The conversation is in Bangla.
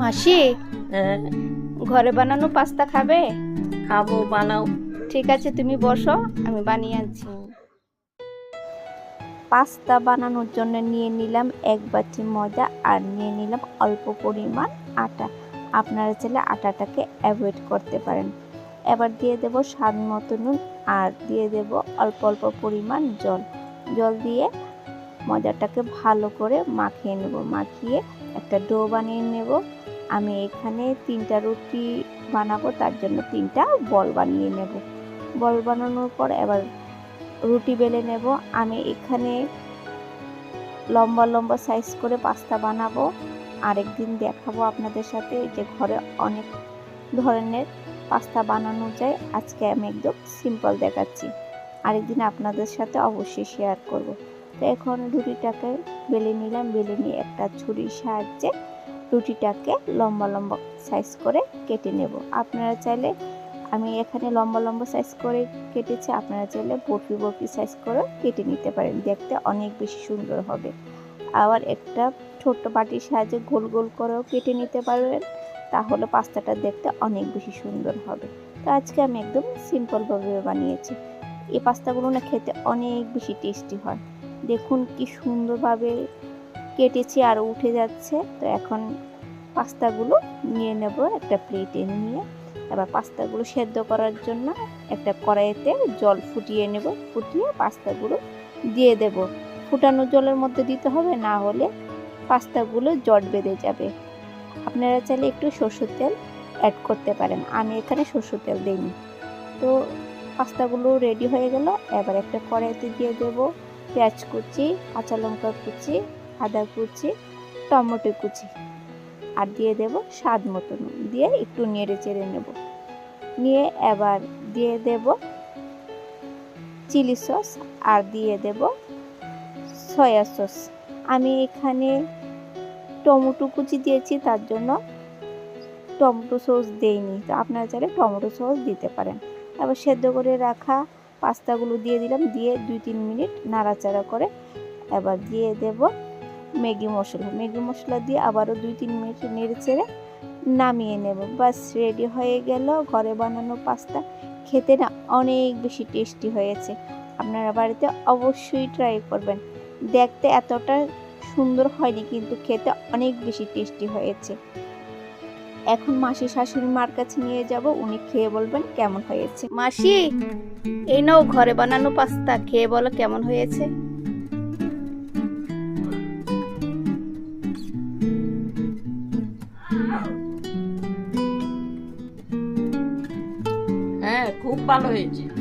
মাসি হ্যাঁ? ঘরে বানানো পাস্তা খাবে? খাব বানাও। ঠিক আছে তুমি বসো আমি বানিয়ে আনছি। পাস্তা বানানোর জন্য নিয়ে নিলাম এক বাটি ময়দা আর নিয়ে নিলাম অল্প পরিমাণ আটা। আপনারা চাইলে আটাটাকে অ্যাভয়েড করতে পারেন। এবার দিয়ে দেব স্বাদ মতো নুন আর দিয়ে দেব অল্প অল্প পরিমাণ জল। জল দিয়ে ময়দাটাকে ভালো করে মাখিয়ে নেব। মাখিয়ে একটা ডো বানিয়ে নেব। আমি এখানে তিনটা রুটি বানাবো, তার জন্য তিনটা বল বানিয়ে নেব। বল বানানোর পর এবার রুটি বেলে নেব। আমি এখানে লম্বা লম্বা সাইজ করে পাস্তা বানাবো। আরেকদিন দেখাবো আপনাদের সাথে যে ঘরে অনেক ধরনের পাস্তা বানানো যায়। আজকে আমি একদম সিম্পল দেখাচ্ছি। আরেকদিন আপনাদের সাথে অবশ্যই শেয়ার করব। তো এখন রুটিটাকে বেলে নিলাম, বেলে নিয়ে একটা ছুরির সাহায্যে রুটিটাকে লম্বা লম্বা সাইজ করে কেটে নেব। আপনারা চাইলে, আমি এখানে লম্বা লম্বা সাইজ করে কেটেছি, আপনারা চাইলে বরফি বরফি সাইজ করে কেটে নিতে পারেন, দেখতে অনেক বেশি সুন্দর হবে। আবার একটা ছোট্ট বাটির সাহায্যে গোল গোল করেও কেটে নিতে পারবেন, তাহলে পাস্তাটা দেখতে অনেক বেশি সুন্দর হবে। তো আজকে আমি একদম সিম্পলভাবে বানিয়েছি। এই পাস্তাগুলো না খেতে অনেক বেশি টেস্টি হয়। দেখুন কি সুন্দরভাবে কেটেছি আর উঠে যাচ্ছে। তো এখন পাস্তাগুলো নিয়ে নেব একটা প্লেটে নিয়ে। এবার পাস্তাগুলো সেদ্ধ করার জন্য একটা কড়াইতে জল ফুটিয়ে নেব। ফুটিয়ে পাস্তাগুলো দিয়ে দেব। ফুটানো জলের মধ্যে দিতে হবে, না হলে পাস্তাগুলো জট বেঁধে যাবে। আপনারা চাইলে একটু সরষের তেল অ্যাড করতে পারেন। আমি এখানে সরষের তেল দিইনি। তো পাস্তাগুলো রেডি হয়ে গেল। এবার একটা কড়াইতে দিয়ে দেব। পেঁয়াজ কুচি, কাঁচা লঙ্কা কুচি, আদা কুচি, টমেটো কুচি। আর দিয়ে দেব স্বাদ মতো নুন। দিয়ে একটু নেড়ে চেড়ে নেব। নিয়ে এবার দিয়ে দেব চিলি সস আর দিয়ে দেব সয়া সস। আমি এখানে টমেটো কুচি দিয়েছি, তার জন্য টমেটো সস দেইনি। তো আপনারা চাইলে টমেটো সস দিতে পারেন। এবার সেদ্ধ করে রাখা পাস্তাগুলো দিয়ে দিলাম, দিয়ে দুই তিন মিনিট নাড়াচাড়া করে এবার দিয়ে দেব ম্যাগি মশলা। ম্যাগি মশলা দিয়ে আবারও দুই তিন মিনিট নেড়ে চেড়ে নামিয়ে নেব। বাস, রেডি হয়ে গেল ঘরে বানানো পাস্তা। খেতে না অনেক বেশি টেস্টি হয়েছে। আপনারা বাড়িতে অবশ্যই ট্রাই করবেন। দেখতে এতটা সুন্দর হয়নি, কিন্তু খেতে অনেক বেশি টেস্টি হয়েছে। এখন মাসি শাশুড়ি মার কাছে নিয়ে যাব উনি খেয়ে বলবেন কেমন হয়েছে। মাসি এই নাও ঘরে বানানো পাস্তা খেয়ে বলো কেমন হয়েছে। হ্যাঁ খুব ভালো হয়েছে।